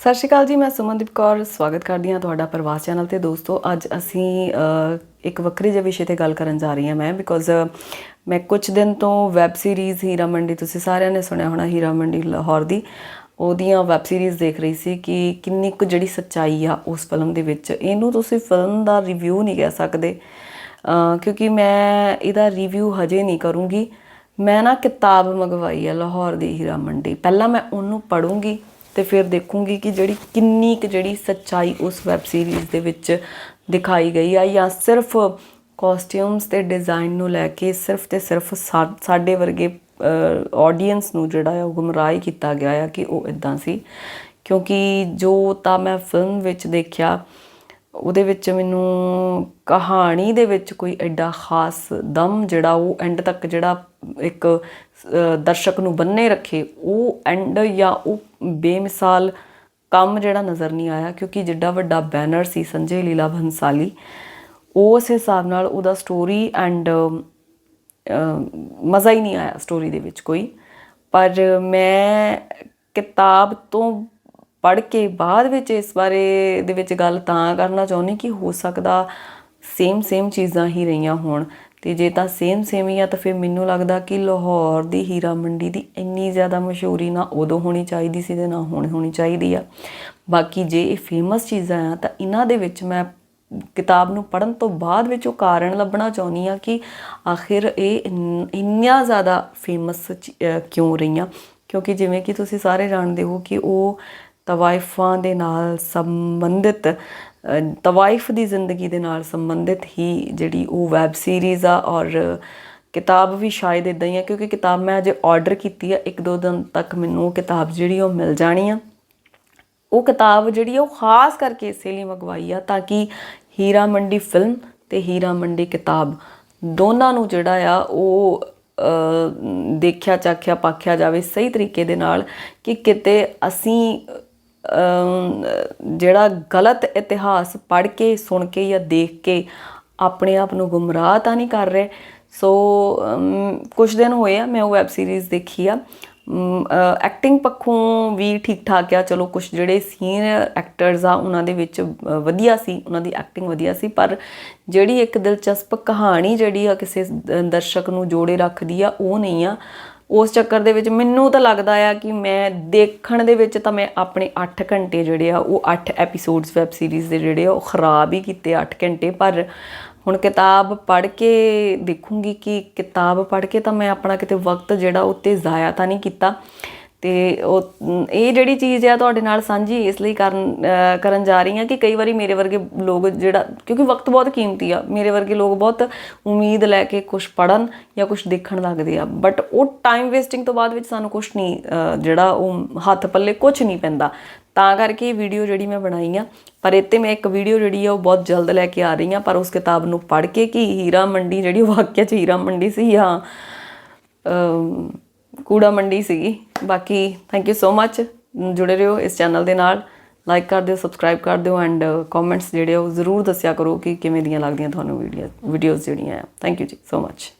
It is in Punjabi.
ਸਤਿ ਸ਼੍ਰੀ ਅਕਾਲ ਜੀ, ਮੈਂ ਸੁਮਨਦੀਪ ਕੌਰ ਸਵਾਗਤ ਕਰਦੀ ਹਾਂ ਤੁਹਾਡਾ ਪ੍ਰਵਾਸ ਚੈਨਲ ਤੇ। ਦੋਸਤੋ, ਅੱਜ ਅਸੀਂ ਇੱਕ ਵੱਖਰੇ ਜਿਹੇ ਵਿਸ਼ੇ ਤੇ ਗੱਲ ਕਰਨ ਜਾ ਰਹੀ ਹਾਂ ਮੈਂ ਬਿਕੋਜ਼ ਮੈਂ ਕੁਝ ਦਿਨ ਤੋਂ ਵੈਬ ਸੀਰੀਜ਼ ਹੀਰਾ ਮੰਡੀ, ਤੁਸੀਂ ਸਾਰਿਆਂ ਨੇ ਸੁਣਿਆ ਹੋਣਾ ਹੀਰਾ ਮੰਡੀ ਲਾਹੌਰ ਦੀ। ਉਹਦੀਆਂ ਵੈਬ ਸੀਰੀਜ਼ ਦੇਖ ਰਹੀ ਸੀ ਕਿ ਕਿੰਨੀ ਕੁ ਜਿਹੜੀ ਸੱਚਾਈ ਆ ਉਸ ਫਿਲਮ ਦੇ ਵਿੱਚ। ਇਹਨੂੰ ਤੁਸੀਂ ਫਿਲਮ ਦਾ ਰਿਵਿਊ ਨਹੀਂ ਕਹਿ ਸਕਦੇ ਕਿਉਂਕਿ ਮੈਂ ਇਹਦਾ ਰਿਵਿਊ ਹਜੇ ਨਹੀਂ ਕਰੂੰਗੀ। ਮੈਂ ਨਾ ਕਿਤਾਬ ਮੰਗਵਾਈ ਹੈ ਲਾਹੌਰ ਦੀ ਹੀਰਾ ਮੰਡੀ। ਪਹਿਲਾਂ ਮੈਂ ਉਹਨੂੰ ਪੜੂੰਗੀ ਤੇ ਫਿਰ ਦੇਖੂੰਗੀ ਕਿ ਜਿਹੜੀ ਕਿੰਨੀ ਕੁ ਜਿਹੜੀ ਸੱਚਾਈ ਉਸ ਵੈਬ ਸੀਰੀਜ਼ ਦੇ ਵਿੱਚ ਦਿਖਾਈ ਗਈ ਆ ਜਾਂ ਸਿਰਫ ਕਾਸਟਿਊਮਸ ਤੇ ਡਿਜ਼ਾਈਨ ਨੂੰ ਲੈ ਕੇ ਸਿਰਫ ਤੇ ਸਿਰਫ ਸਾ- ਸਾਡੇ ਵਰਗੇ ਆਡੀਅנס ਨੂੰ ਜਿਹੜਾ ਹੈ ਉਹ ਗੁੰਮਰਾਹ ਕੀਤਾ ਗਿਆ ਆ ਕਿ ਉਹ ਇਦਾਂ ਸੀ। ਕਿਉਂਕਿ ਜੋ ਤਾਂ ਮੈਂ ਫਿਲਮ ਵਿੱਚ ਦੇਖਿਆ ਉਹਦੇ ਵਿੱਚ ਮੈਨੂੰ ਕਹਾਣੀ ਦੇ ਵਿੱਚ ਕੋਈ ਐਡਾ ਖਾਸ ਦਮ ਜਿਹੜਾ ਉਹ ਐਂਡ ਤੱਕ ਜਿਹੜਾ ਇੱਕ ਦਰਸ਼ਕ ਨੂੰ ਬੰਨੇ ਰੱਖੇ, ਉਹ ਐਂਡ ਜਾਂ ਉਹ ਬੇਮਿਸਾਲ ਕੰਮ ਜਿਹੜਾ ਨਜ਼ਰ ਨਹੀਂ ਆਇਆ, ਕਿਉਂਕਿ ਜਿੱਡਾ ਵੱਡਾ ਬੈਨਰ ਸੀ ਸੰਜੇ ਲੀਲਾ ਭੰਸਾਲੀ ਉਸ ਹਿਸਾਬ ਨਾਲ ਉਹਦਾ ਸਟੋਰੀ ਐਂਡ ਮਜ਼ਾ ਹੀ ਨਹੀਂ ਆਇਆ ਸਟੋਰੀ ਦੇ ਵਿੱਚ ਕੋਈ। ਪਰ ਮੈਂ ਕਿਤਾਬ ਤੋਂ ਪੜ੍ਹ ਕੇ ਬਾਅਦ ਵਿੱਚ ਇਸ ਬਾਰੇ ਦੇ ਵਿੱਚ ਗੱਲ ਤਾਂ ਕਰਨਾ ਚਾਹੁੰਦੀ ਕਿ ਹੋ ਸਕਦਾ ਸੇਮ ਸੇਮ ਚੀਜ਼ਾਂ ਹੀ ਰਹੀਆਂ ਹੋਣ। ਤੇ ਜੇ ਤਾਂ ਸੇਮ ਸੇਮ ਹੀ ਆ, ਤਾਂ ਫਿਰ ਮੈਨੂੰ ਲੱਗਦਾ ਕਿ ਲਾਹੌਰ ਦੀ ਹੀਰਾ ਮੰਡੀ ਦੀ ਇੰਨੀ ਜ਼ਿਆਦਾ ਮਸ਼ਹੂਰੀ ਨਾ ਉਦੋਂ ਹੋਣੀ ਚਾਹੀਦੀ ਸੀ ਤੇ ਨਾ ਹੁਣ ਹੋਣੀ ਚਾਹੀਦੀ ਆ। ਬਾਕੀ ਜੇ ਇਹ ਫੇਮਸ ਚੀਜ਼ਾਂ ਆ, ਤਾਂ ਇਹਨਾਂ ਦੇ ਵਿੱਚ ਮੈਂ ਕਿਤਾਬ ਨੂੰ ਪੜਨ ਤੋਂ ਬਾਅਦ ਵਿੱਚ ਉਹ ਕਾਰਨ ਲੱਭਣਾ ਚਾਹੁੰਦੀ ਆ ਕਿ ਆਖਿਰ ਇਹ ਇੰਨੀਆਂ ਜ਼ਿਆਦਾ ਫੇਮਸ ਕਿਉਂ ਰਹੀਆਂ? ਕਿਉਂਕਿ ਜਿਵੇਂ ਕਿ ਤੁਸੀਂ ਸਾਰੇ ਜਾਣਦੇ ਹੋ ਕਿ ਉਹ ਤਵਾਇਫਾਂ ਦੇ ਨਾਲ ਸੰਬੰਧਿਤ ਅ, ਤਵਾਇਫ ਦੀ ਜ਼ਿੰਦਗੀ ਦੇ ਨਾਲ ਸੰਬੰਧਿਤ ਹੀ ਜਿਹੜੀ ਉਹ ਵੈਬ ਸੀਰੀਜ਼ ਆ ਔਰ ਕਿਤਾਬ ਵੀ ਸ਼ਾਇਦ ਇਦਾਂ ਹੀ ਆ ਕਿਉਂਕਿ ਕਿਤਾਬ ਮੈਂ ਅਜੇ ਆਰਡਰ ਕੀਤੀ ਆ ਇੱਕ ਦੋ ਦਿਨ ਤੱਕ ਮੈਨੂੰ ਉਹ ਕਿਤਾਬ ਜਿਹੜੀ ਉਹ ਮਿਲ ਜਾਣੀ ਆ। ਉਹ ਕਿਤਾਬ ਜਿਹੜੀ ਆ ਉਹ ਖਾਸ ਕਰਕੇ ਇਸੇ ਲਈ ਮੰਗਵਾਈ ਆ ਤਾਂ ਕਿ ਹੀਰਾ ਮੰਡੀ ਫਿਲਮ ਤੇ ਹੀਰਾ ਮੰਡੀ ਕਿਤਾਬ ਦੋਨਾਂ ਨੂੰ ਜਿਹੜਾ ਆ ਉਹ ਦੇਖਿਆ ਚਾਖਿਆ ਪਾਖਿਆ ਜਾਵੇ ਸਹੀ ਤਰੀਕੇ ਦੇ ਨਾਲ ਕਿ ਕਿਤੇ ਅਸੀਂ ਜਿਹੜਾ ਗਲਤ ਇਤਿਹਾਸ ਪੜ੍ਹ ਕੇ, ਸੁਣ ਕੇ ਜਾਂ ਦੇਖ ਕੇ ਆਪਣੇ ਆਪ ਨੂੰ ਗੁੰਮਰਾਹ ਤਾਂ ਨਹੀਂ ਕਰ ਰਹੇ। ਸੋ ਕੁਝ ਦਿਨ ਹੋਏ ਆ, ਮੈਂ ਉਹ ਵੈਬ ਸੀਰੀਜ਼ ਦੇਖੀ ਆ। ਐਕਟਿੰਗ ਪੱਖੋਂ ਵੀ ਠੀਕ ਠਾਕ ਆ। ਚਲੋ ਕੁਝ ਜਿਹੜੇ ਸੀਨੀਅਰ ਐਕਟਰਸ ਆ, ਉਹਨਾਂ ਦੇ ਵਿੱਚ ਵਧੀਆ ਸੀ, ਉਹਨਾਂ ਦੀ ਐਕਟਿੰਗ ਵਧੀਆ ਸੀ। ਪਰ ਜਿਹੜੀ ਇੱਕ ਦਿਲਚਸਪ ਕਹਾਣੀ ਜਿਹੜੀ ਆ ਕਿਸੇ ਦਰਸ਼ਕ ਨੂੰ ਜੋੜੇ ਰੱਖਦੀ ਆ, ਉਹ ਨਹੀਂ ਆ। ਉਸ ਚੱਕਰ ਦੇ ਵਿੱਚ ਮੈਨੂੰ ਤਾਂ ਲੱਗਦਾ ਆ ਕਿ ਮੈਂ ਦੇਖਣ ਦੇ ਵਿੱਚ ਤਾਂ ਮੈਂ ਆਪਣੇ 8 ਘੰਟੇ ਜਿਹੜੇ ਆ, ਉਹ 8 ਐਪੀਸੋਡਸ ਵੈਬ ਸੀਰੀਜ਼ ਦੇ ਜਿਹੜੇ ਆ, ਉਹ ਖਰਾਬ ਹੀ ਕੀਤੇ 8 ਘੰਟੇ। ਪਰ ਹੁਣ ਕਿਤਾਬ ਪੜ੍ਹ ਕੇ ਦੇਖੂੰਗੀ ਕਿ ਕਿਤਾਬ ਪੜ੍ਹ ਕੇ ਤਾਂ ਮੈਂ ਆਪਣਾ ਕਿਤੇ ਵਕਤ ਜਿਹੜਾ ਉੱਤੇ ਜ਼ਾਇਆ ਤਾਂ ਨਹੀਂ ਕੀਤਾ। ਤੇ ਉਹ ਇਹ ਜਿਹੜੀ ਚੀਜ਼ ਆ ਤੁਹਾਡੇ ਨਾਲ ਸਾਂਝੀ ਇਸ ਲਈ ਕਰਨ ਕਰਨ ਜਾ ਰਹੀ ਹਾਂ ਕਿ ਕਈ ਵਾਰੀ ਮੇਰੇ ਵਰਗੇ ਲੋਕ ਜਿਹੜਾ, ਕਿਉਂਕਿ ਵਕਤ ਬਹੁਤ ਕੀਮਤੀ ਆ, ਮੇਰੇ ਵਰਗੇ ਲੋਕ ਬਹੁਤ ਉਮੀਦ ਲੈ ਕੇ ਕੁਝ ਪੜਨ ਜਾਂ ਕੁਝ ਦੇਖਣ ਲੱਗਦੇ ਆ ਬਟ ਉਹ ਟਾਈਮ ਵੇਸਟਿੰਗ ਤੋਂ ਬਾਅਦ ਵਿੱਚ ਸਾਨੂੰ ਕੁਝ ਨਹੀਂ ਜਿਹੜਾ ਉਹ ਹੱਥ ਪੱਲੇ ਕੁਝ ਨਹੀਂ ਪੈਂਦਾ। ਤਾਂ ਕਰਕੇ ਇਹ ਵੀਡੀਓ ਜਿਹੜੀ ਮੈਂ ਬਣਾਈ ਆ, ਪਰ ਇੱਥੇ ਮੈਂ ਇੱਕ ਵੀਡੀਓ ਜਿਹੜੀ ਆ ਉਹ ਬਹੁਤ ਜਲਦ ਲੈ ਕੇ ਆ ਰਹੀ ਆ ਪਰ ਉਸ ਕਿਤਾਬ ਨੂੰ ਪੜ੍ਹ ਕੇ ਕਿ ਹੀਰਾ ਮੰਡੀ ਜਿਹੜੀ ਵਾਕਿਆ ਚ ਹੀਰਾ ਮੰਡੀ ਸੀ ਜਾਂ ਕੂੜਾ ਮੰਡੀ ਸੀਗੀ। ਬਾਕੀ ਥੈਂਕ ਯੂ ਸੋ ਮੱਚ ਜੁੜੇ ਰਹੋ ਇਸ ਚੈਨਲ ਦੇ ਨਾਲ। ਲਾਈਕ ਕਰ ਦਿਓ ਸਬਸਕ੍ਰਾਈਬ ਕਰ ਦਿਓ ਐਂਡ ਕਮੈਂਟਸ ਜਿਹੜੇ ਆ ਉਹ ਜ਼ਰੂਰ ਦੱਸਿਆ ਕਰੋ ਕਿ ਕਿਵੇਂ ਦੀਆਂ ਲੱਗਦੀਆਂ ਤੁਹਾਨੂੰ ਵੀਡੀਓ ਵੀਡੀਓਜ਼ ਜਿਹੜੀਆਂ ਆ। ਥੈਂਕ ਯੂ ਜੀ ਸੋ ਮੱਚ